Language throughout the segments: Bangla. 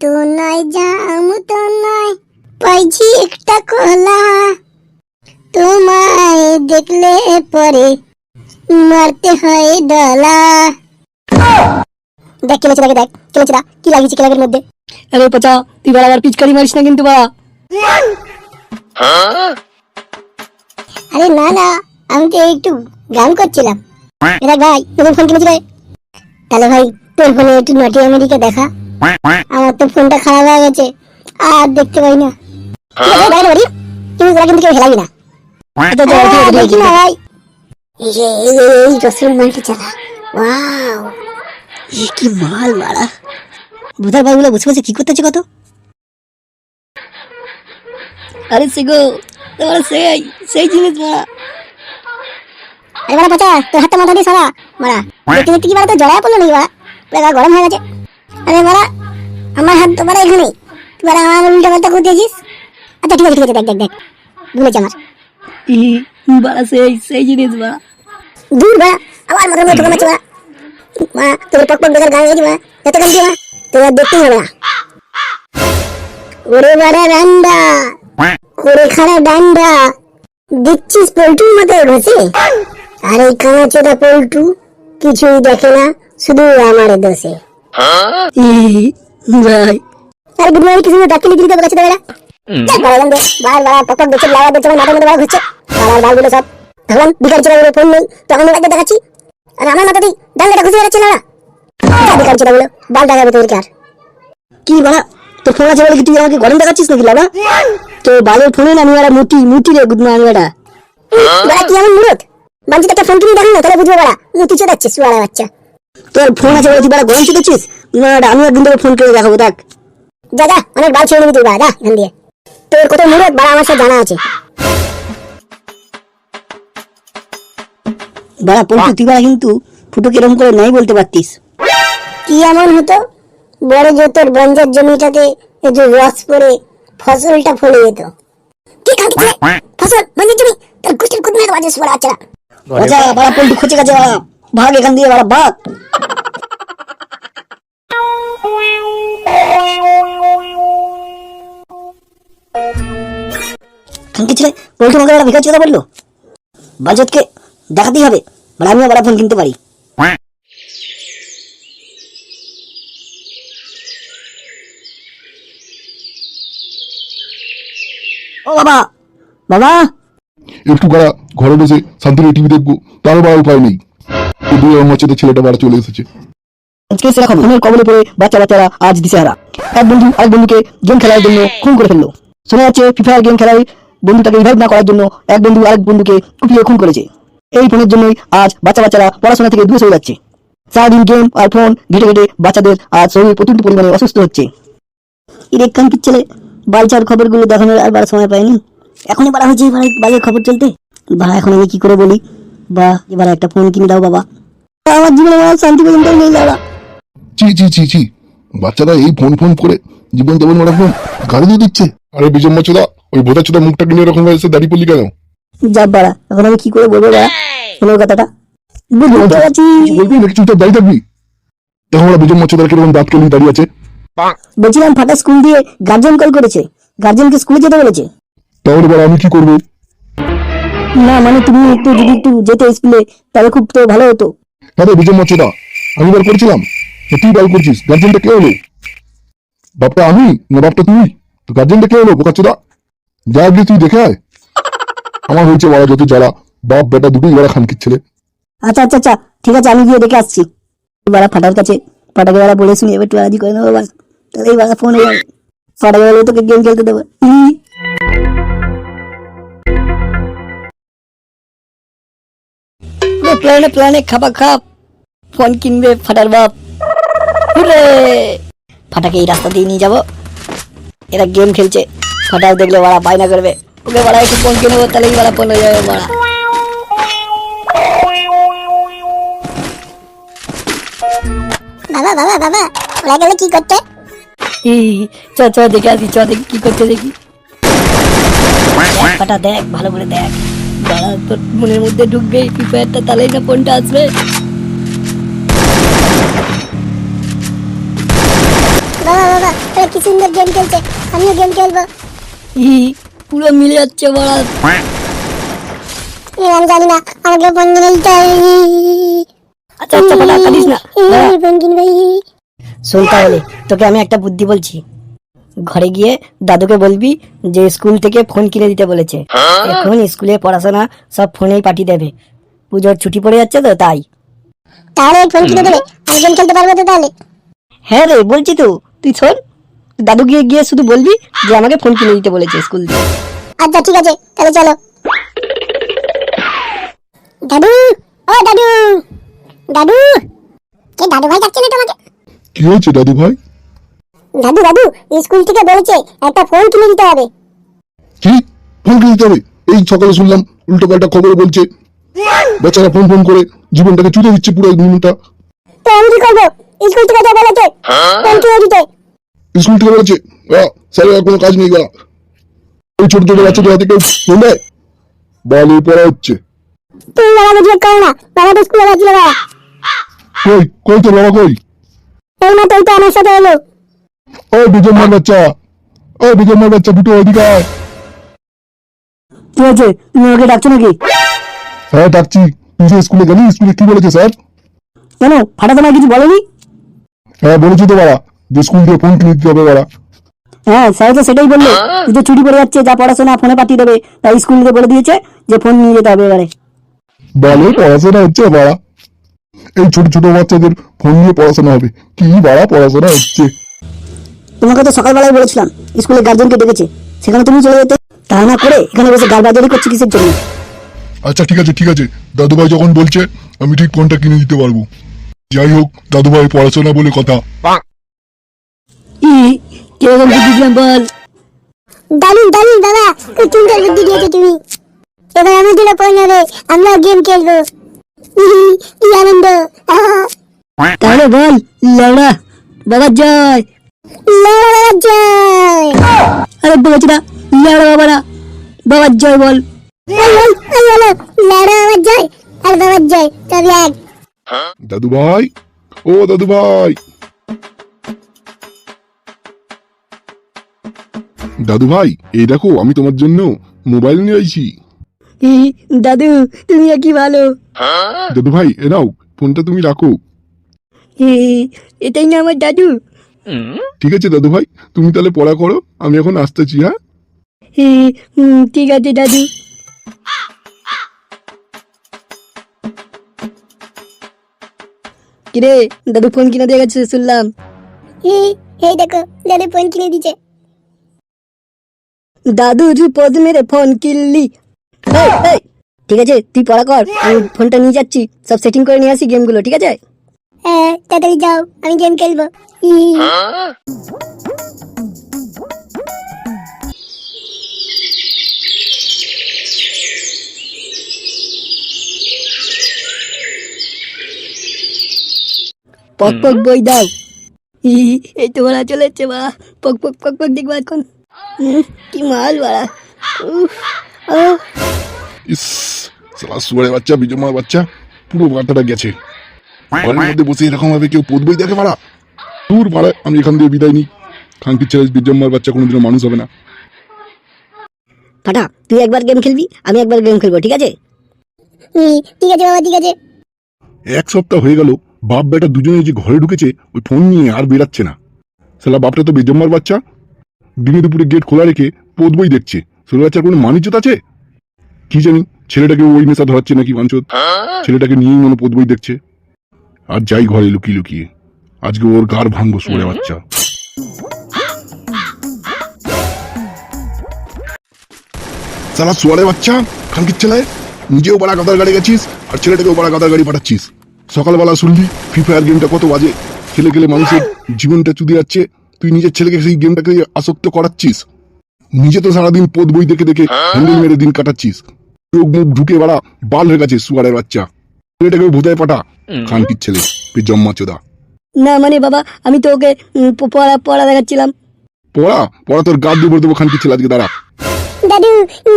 তো নয় জাম তো নয় পাইছি একটা কলা তোমায় দেখলে পরে মারতে হয় ডলা দেখ কেলেছে দেখ দেখ কেলেছে দা কি লাগিয়েছে কেলাগের মধ্যে আরে পচা তুই বড় আবার পিচকারি মারিস না কিন্তু বা আরে না না আমি তো একটু গান করছিলাম এটা ভাই নতুন ফোন কিনেছি রে তাহলে ভাই তোর ফোনে একটু নটি আমেরিকা দেখা আমার তো ফোনটা খারাপ হয়ে গেছে আর দেখতে পাই না। পারি কিন্তু তোরা কিন্তু কেউ হেলাবি না। এই যে এই যে এই রসুন মালটি চালা। ওয়াও। এ কি মাল মারা বুধার ভাইগুলো বসে বসে কি করতেছে কত? আরে তোমার সেই সেই জিনিস মারা আরে বাড়া পচা তোর হাতটা মাথা দিয়ে সারা মারা দেখতে দেখতে কি বাড়া তো জড়ায় পড়ল নাকি বাড়া? পুরো গরম হয়ে গেছে। আরে বাড়া আমার হাত তো বাড়া এখানে তুই বাড়া আমার উল্টা পাল্টা করে দিয়েছিস আচ্ছা ঠিক আছে ঠিক আছে দেখ দেখ দেখ। ভুলেছি আমার। ই বাড়া সেই সেই জিনিস দূর বাড়া আবার মাথার মধ্যে ঠোকা মারছে বাড়া। মা তোর পক পক বেকার গান গেছি কান তোর দেখতেই হবে না। ওরে বাড়া রান্ডা ওরে খাড়া ডান্ডা। দেখছিস পল্টুর মাথায় ঘষে আর এই কাঁচোটা পল্টু কিছুই দেখে না শুধু আমার দোষে। ভাই। আর গুড মর্নিং কিছু ডাকি লিখে দিতে বলেছে বেড়া বাড়া বার বার পক পক লাগা দেখছে মাথার মধ্যে বার ঘুরছে। বাবার বালগুলো সব। তখন বিকাল ছিল ফোন নেই তখন মোবাইলটা দেখাচ্ছি। আর আমার মাথাতেই ডান্ডাটা ঘুষে বেড়াচ্ছে না বিকাল ছিল বলে বাল দেখাবে তোর আর। কি বাড়া তোর ফোন আছে বলে কি তুই আমাকে গরম দেখাচ্ছিস নাকি লাবা তোর বালের ফোনে না আমি মুটি মুটি রে গুড মর্নিং এটা বাড়া কি এমন মুরত? বাঞ্চিত একটা ফোন কিনে দেখো না তাহলে বুঝবে বাড়া মুতি চোদাচ্ছে সুয়ারা বাচ্চা। তোর ফোন আছে বলে তুই বাড়া গরম শিখেছিস না আমি একদিন তোকে ফোন করে দেখাবো দেখ। যা যা অনেক বাল ছেড়ে নিবি তুই বাড়া যা দিয়ে। তোর কত মুরত বাড়া আমার সাথে জানা আছে। বাড়া পল্টু তুই বাড়া কিন্তু ফুটোকে এরকম করে নাই বলতে পারতিস। কি এমন হতো? বড় যে তোর বঞ্জার জমিটাতে একটু রস পরে ফসলটা ফলে যেত। কি ছেলে? ফসল বঞ্জার জমি তোর গুষ্টির কুদমে বাজে সুয়ারা বাচ্চারা আচ্ছা বাড়া পল্টু খোঁচে গেছে বাড়া। ভাগ এখান দিয়ে বাড়া ভাগ। খানকে ছেলে পল্টু আমাকে একটা ভিকার কথা বলল বাজতকে দেখাতেই হবে মানে আমিও বাড়া ফোন কিনতে পারি। ও বাবা! বাবা! একটু গাড়া ঘরে বসে শান্তিতে টিভি দেখব তারও বাড়া উপায় নেই। দুই আমার ছেলেটা বাড়া চলে এসেছে। আজকে সেরকম কবলে পড়ে বাচ্চা বাচ্চারা আজ দিশেহারা। এক বন্ধু আরেক বন্ধুকে গেম খেলার জন্য খুন করে ফেলল। শোনা যাচ্ছে ফ্রি ফায়ার গেম খেলায় বন্ধুটাকে রিভাইভ না করার জন্য এক বন্ধু আরেক বন্ধুকে কুপিয়ে খুন করেছে। এই ফোনের জন্যই আজ বাচ্চা বাচ্চারা পড়াশোনা থেকে দূরে সরে যাচ্ছে। সারাদিন গেম আর ফোন ঘেটে ঘেটে বাচ্চাদের আজ শরীর প্রচণ্ড পরিমাণে অসুস্থ হচ্ছে। এর কানকির ছেলে বালচার খবরগুলো দেখানোর আর বার সময় পায়নি। এখনই বাড়া হয়েছে এবার বাজে খবর চলতে। বা এখন আমি কি করে বলি? বা এবার একটা ফোন কিনে দাও বাবা। আমার জীবনে আমার শান্তি পর্যন্ত নেই দাদা চি চি চি চি বাচ্চারা এই ফোন ফোন করে জীবন যাপন ওরা ফোন গাড়ি দিয়ে দিচ্ছে? আরে বিজয় মচোদা ওই বোধা চোদা মুখটা কিনে এরকম হয়েছে দাড়ি পড়লি কেন? যা বাড়া এখন আমি কি করে বলব বাড়া? শোনো কথাটা। বলবি নাকি? চুপচাপ দাঁড়িয়ে থাকবি? দেখো ওরা বিজয় মচোদার কীরকম দাঁত কেলি দাঁড়িয়ে আছে। বলছিলাম ফাটা স্কুল দিয়ে গার্জেন কল করেছে। গার্জেনকে স্কুলে যেতে বলেছে। তাহলে বড় আমি কি করব? না মানে তুমি একটু যদি একটু যেতে স্কুলে তাহলে খুব তো ভালো হতো। আরে বিজয় মচোদা আমি বার করেছিলাম। তুই বার করছিস। গার্জেনটা কে হলো? বাপটা আমি না বাপটা তুই? তো গার্জেনটা কে হলো? বোকাচোদা যা গিয়ে তুই দেখে আয়। আমার হয়েছে বড় যত জ্বালা। বাপ বেটা দুটোই বড় খানকির ছেলে। আচ্ছা আচ্ছা আচ্ছা ঠিক আছে আমি গিয়ে দেখে আসছি। বাড়া ফাটার কাছে ফাটাকে বাড়া বলে শুনি এবার একটু রাজি করে নেব বাস। তাহলে এই বাড়া ফোনে ফাটাকে বলে তোকে গেম খেলতে দেবো। প্ল্যানে প্ল্যানে খাবা খাপ ফোন কিনবে ফাটার বাপ! ফাটাকে এই রাস্তা দিয়ে নিয়ে যাব। এরা গেম খেলছে। ফাটাও দেখলে বাড়া বায়না করবে। ওকে বাড়া একটু ফোন কিনবো তাহলে বাড়া ফোন হয়ে যাবে বাড়া বাবা বাবা বাবা ওরা গেলে কি করতে চ চ দেখে আসি চ দেখি কি করছে দেখি। পাটা দেখ ভালো করে দেখ। বাড়া তোর মনের মধ্যে ঢুকবে ফ্রি ফায়ারটা তাহলেই না ফোনটা আসবে। কি সুন্দর গেম খেলছে? আমিও গেম খেলব। ই পুরো মিলে যাচ্ছে বড়া এ, আমি জানি না আমাকে ফোন কিনে দিতে আচ্ছা আচ্ছা ফাটা কাঁদিস না। ফোন কিনবে শোন তাহলে তোকে আমি একটা বুদ্ধি বলছি। ঘরে গিয়ে দাদুকে বলবি যে স্কুল থেকে ফোন কিনে দিতে বলেছে। এখন স্কুলে পড়াশোনা সব ফোনেই পাঠিয়ে দেবে। পুজোর ছুটি পড়ে যাচ্ছে তো তাই। তাহলে ফোন কিনে দেবে? আমি গেম খেলতে পারব তো তাহলে? হ্যাঁ রে বলছি তো। তুই শোন দাদু গিয়ে গিয়ে শুধু বলবি যে আমাকে ফোন কিনে দিতে বলেছে স্কুল থেকে আচ্ছা ঠিক আছে তাহলে চলো। দাদু ও দাদু দাদু কে দাদু ভাই ডাকছে না তোমাকে? কি হয়েছে দাদু ভাই? দাদু দাদু স্কুল থেকে বলেছে একটা ফোন কিনে দিতে হবে। কি? ফোন কিনে দিতে হবে? এই সকালে শুনলাম উল্টো পাল্টা খবর বলছে বাচ্চারা ফোন ফোন করে জীবনটাকে চুতে দিচ্ছে পুরো এই দিনটা তো আমি কি করব? স্কুল থেকে তো বলেছে ফোন কিনে দিতে। স্কুল থেকে বলেছে আহ, স্যারের কোনো কাজ নেই গা এই ছোট ছোট বাচ্চাদের হাতে কেউ ফোন দেয় বালে পড়া হচ্ছে। তুমি বাবাকে জিজ্ঞেস করো না বাবা তো স্কুলে গেছিল বাবা। কই কই তোর বাবা কই? এই মাত্র তো আমার সাথে এলো। ও বাচ্চা। ও বাচ্চা দুটো ওইদিকে আয়। কি হয়েছে? তুমি ওকে ডাকছো নাকি? হ্যাঁ ডাকছি। তুই যে স্কুলে গেলি স্কুলে কি বলেছে স্যার? কেন? ফাটা তোমায় কিছু বলেনি? হ্যাঁ বলেছি তো বাড়া যে স্কুল থেকে ফোন কিনে দিতে হবে বাড়া হ্যাঁ স্যার তো সেটাই বলল। যে ছুটি পড়ে যাচ্ছে যা পড়াশোনা ফোনে পাঠিয়ে দেবে। তাই স্কুল থেকে বলে দিয়েছে যে ফোন নিয়ে যেতে হবে এবারে। ভালো পড়াশোনা হচ্ছে বাড়া। এই ছোট ছোট বাচ্চাদের ফোন নিয়ে পড়াশোনা হবে। কি বাড়া পড়াশোনা হচ্ছে? তোমাকে তো সকালবেলায় বলেছিলাম স্কুলে গার্জেনকে ডেকেছে। সেখানে তুমি চলে যেতে। তা না করে এখানে বসে গালবাজারি করছি কিসের জন্য? আচ্ছা ঠিক আছে ঠিক আছে। দাদুভাই যখন বলছে আমি ঠিক ফোনটা কিনে দিতে পারব। যাই হোক দাদুভাই পড়াশোনা বলে কথা। ই কীরকম বুদ্ধি দিলাম বল। দারুণ দারুণ বাবা খুব সুন্দর বুদ্ধি দিয়েছ তুমি। এবার আমাদেরও ফোন হবে আমরা গেম খেলব। কি আনন্দ। তাহলে বল লেওড়া বাবার জয়। লেওড়া জয়। আরে বলেছি না লেওড়া বাবা না বাবার জয় বল। এই বাবার জয় আর বাবার জয় তবে এক। দাদুভাই ও দাদুভাই দাদুভাই এই দেখো আমি তোমার জন্য মোবাইল নিয়ে আইছি। দাদু তুমি কি ভালো? দাদুভাই এ নাও ফোনটা তুমি রাখো। এটাই না আমার দাদু? ঠিক আছে দাদুভাই তুমি তাহলে পড়া করো আমি এখন আসতেছি হ্যাঁ? ঠিক আছে দাদু। কিরে দাদু ফোন কিনে দিয়ে গেছে শুনলাম। এই, এই দেখো দাদু ফোন কিনে দিছে দাদু তুই পদ মেরে ফোন কিনলি। ঠিক আছে তুই পড়া কর আমি ফোনটা নিয়ে যাচ্ছি সব সেটিং করে নিয়ে আসি গেমগুলো ঠিক আছে? হ্যাঁ তাড়াতাড়ি যাও আমি গেম খেলব। পক পক বই দাও। ই, এই তো বলা চলে যাচ্ছে বা পক পক পক পক দেখব এখন। কি মাল বাড়া। ইস সালা সুয়ারে বাচ্চা বিজমার বাচ্চা পুরো বার্তাটা গেছে। ঘরের মধ্যে বসে এরকম ভাবে কেউ পদ বই দেখে মারা দূর মারা আমি এখান দিয়ে বিদায় নিই। খানকির ছেলে বিজম্মার বাচ্চা কোনোদিনও মানুষ হবে না। ফাটা তুই একবার গেম খেলবি আমি একবার গেম খেলব ঠিক আছে? ঠিক আছে বাবা ঠিক আছে। এক সপ্তাহ হয়ে গেল বাপ বেটা দুজনে যে ঘরে ঢুকেছে ওই ফোন নিয়ে আর বেরাচ্ছে না। সালা বাপটা তো বেজম্মার বাচ্চা দিনে দুপুরে গেট খোলা রেখে পদ বই দেখছে। ছেলে বাচ্চার কোনো মানিজ্যত আছে? কি জানি, ছেলেটাকে ওই নেশা ধরাচ্ছে নাকি বাঞ্চত ছেলেটাকে নিয়েই মনে পদ বই দেখছে। আর যাই ঘরে লুকিয়ে লুকিয়ে। আজকে ওর গার ভাঙ্গো সরে বাচ্চা। সালা সোয়ারে বাচ্চা, খানকির ছেলে, নিজেও বড়া গাদার গাড়ি গেছিস, আর ছেলেটাকেও বড়া গাদার গাড়ি পাঠাচ্ছিস। সকালবেলা শুনলি ফ্রি ফায়ার গেমটা কত বাজে। খেলে খেলে মানুষের জীবনটা চুদি যাচ্ছে। তুই নিজের ছেলেকে সেই গেমটাকে আসক্ত করাচ্ছিস? নিজে তো সারাদিন পদ বই দেখে দেখে হ্যান্ডেল মেরে দিন কাটাচ্ছিস। চোখ মুখ ঢুকে বাড়া বাল হয়ে গেছে সুয়ারের বাচ্চা। ছেলেটাকে ভূতায় পাঠা খানকির ছেলে জম্মা চোদা। না মানে বাবা আমি তো ওকে পড়া পড়া দেখাচ্ছিলাম। পড়া? পড়া তোর গাদ দিয়ে দেবো খানকির ছেলে আজকে দাঁড়া। দাদু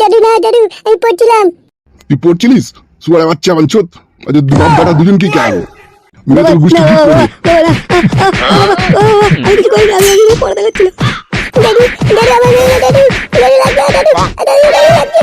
দাদু না দাদু আমি পড়ছিলাম। তুই পড়ছিলিস? সুয়ারের বাচ্চা বাঞ্চত। আজ দুজনকেই কে আনো মেরে গুষ্টি কি করে আমি কই না আমি পড়ে দেখাচ্ছিলাম দাদু দাদু আমার দাদু দাদু লাগবে দাদু দাদু লাগবে